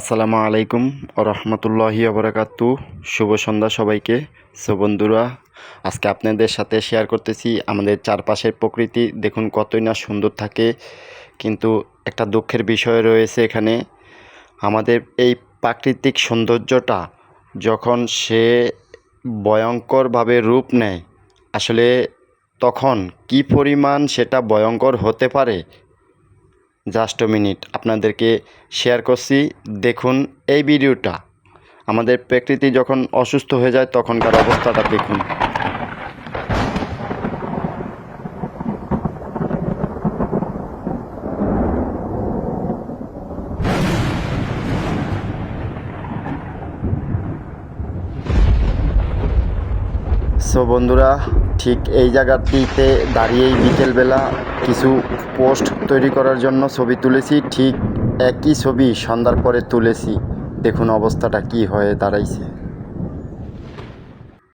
আসসালামু আলাইকুম রহমতুল্লাহি আবরাকাতু শুভ সন্ধ্যা সবাইকে। সো বন্ধুরা, আজকে আপনাদের সাথে শেয়ার করতেছি আমাদের চারপাশের প্রকৃতি। দেখুন কতই না সুন্দর থাকে। কিন্তু একটা দুঃখের বিষয় রয়েছে এখানে। আমাদের এই প্রাকৃতিক সৌন্দর্যটা যখন সে ভয়ঙ্করভাবে রূপ নেয়, আসলে তখন কি পরিমাণ সেটা ভয়ঙ্কর হতে পারে জাস্ট মিনিট আপনাদেরকে শেয়ার করছি। দেখুন এই ভিডিওটা। আমাদের প্রকৃতি যখন অসুস্থ হয়ে যায়, তখনকার অবস্থাটা দেখুন। সো বন্ধুরা, ঠিক এই জায়গাটিতে দাঁড়িয়েই বিকেলবেলা কিছু পোস্ট তৈরি করার জন্য ছবি তুলেছি। ঠিক একই ছবি সন্ধ্যার পরে তুলেছি। দেখুন অবস্থাটা কি হয়ে দাঁড়াইছে।